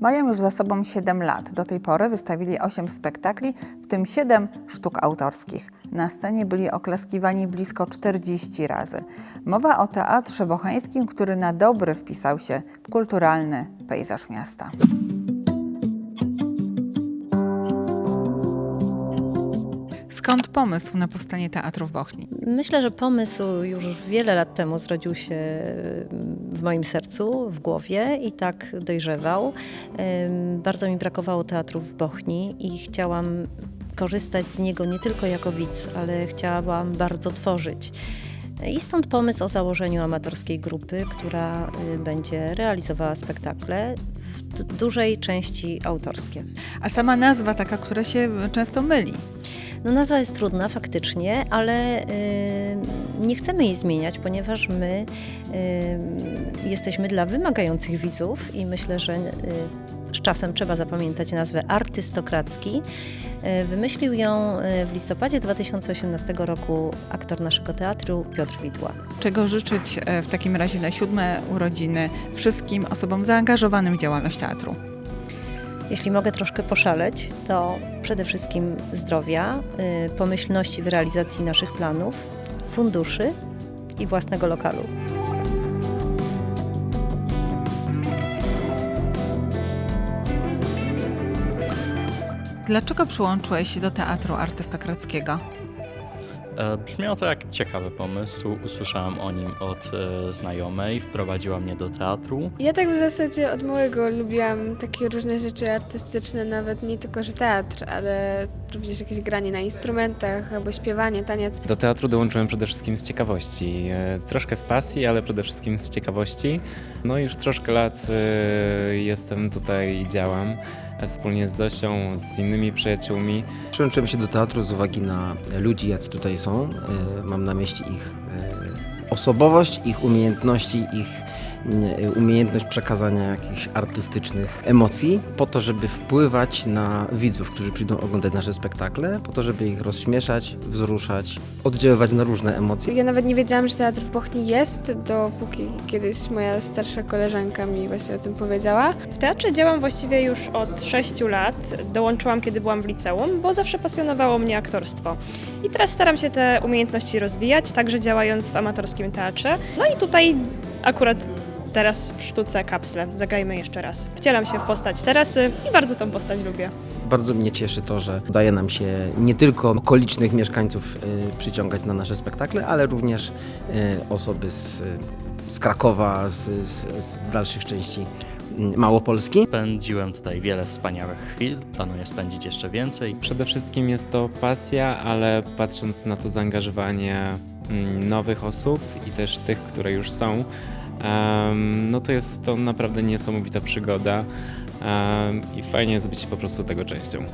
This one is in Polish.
Mają już za sobą 7 lat. Do tej pory wystawili 8 spektakli, w tym 7 sztuk autorskich. Na scenie byli oklaskiwani blisko 40 razy. Mowa o teatrze bocheńskim, który na dobry wpisał się w kulturalny pejzaż miasta. Skąd pomysł na powstanie teatru w Bochni? Myślę, że pomysł już wiele lat temu zrodził się w moim sercu, w głowie i tak dojrzewał. Bardzo mi brakowało teatru w Bochni i chciałam korzystać z niego nie tylko jako widz, ale chciałam bardzo tworzyć. I stąd pomysł o założeniu amatorskiej grupy, która y, będzie realizowała spektakle w dużej części autorskie. A sama nazwa taka, która się często myli. No nazwa jest trudna faktycznie, ale y, nie chcemy jej zmieniać, ponieważ my y, jesteśmy dla wymagających widzów i myślę, że y, z czasem trzeba zapamiętać nazwę artystokracki. Wymyślił ją w listopadzie 2018 roku aktor naszego teatru Piotr Widła. Czego życzyć e, w takim razie na siódme urodziny wszystkim osobom zaangażowanym w działalność teatru? Jeśli mogę troszkę poszaleć, to przede wszystkim zdrowia, y, pomyślności w realizacji naszych planów, funduszy i własnego lokalu. Dlaczego przyłączyłeś się do teatru artystokrackiego? E, Brzmiało to jak ciekawy pomysł. Usłyszałem o nim od e, znajomej, wprowadziła mnie do teatru. Ja tak w zasadzie od małego lubiłam takie różne rzeczy artystyczne, nawet nie tylko, że teatr, ale również jakieś granie na instrumentach albo śpiewanie, taniec. Do teatru dołączyłem przede wszystkim z ciekawości. E, Troszkę z pasji, ale przede wszystkim z ciekawości. No i już troszkę lat jestem tutaj i działam wspólnie z Zosią, z innymi przyjaciółmi. Przyłączyłem się do teatru z uwagi na ludzi, jacy tutaj są. E, Mam na myśli ich e, osobowość, ich umiejętności, ich umiejętność przekazania jakichś artystycznych emocji, po to, żeby wpływać na widzów, którzy przyjdą oglądać nasze spektakle, po to, żeby ich rozśmieszać, wzruszać, oddziaływać na różne emocje. Ja nawet nie wiedziałam, że teatr w Bochni jest, dopóki kiedyś moja starsza koleżanka mi właśnie o tym powiedziała. W teatrze działam właściwie już od 6 lat. Dołączyłam, kiedy byłam w liceum, bo zawsze pasjonowało mnie aktorstwo. I teraz staram się te umiejętności rozwijać, także działając w amatorskim teatrze. No i tutaj akurat teraz w sztuce kapsle. Zagrajmy jeszcze raz. Wcielam się w postać Teresy i bardzo tą postać lubię. Bardzo mnie cieszy to, że udaje nam się nie tylko okolicznych mieszkańców e, przyciągać na nasze spektakle, ale również e, osoby z, z Krakowa, z, z, z dalszych części Małopolski. Spędziłem tutaj wiele wspaniałych chwil, planuję spędzić jeszcze więcej. Przede wszystkim jest to pasja, ale patrząc na to zaangażowanie mm, nowych osób i też tych, które już są, no to jest to naprawdę niesamowita przygoda i fajnie jest być po prostu tego częścią.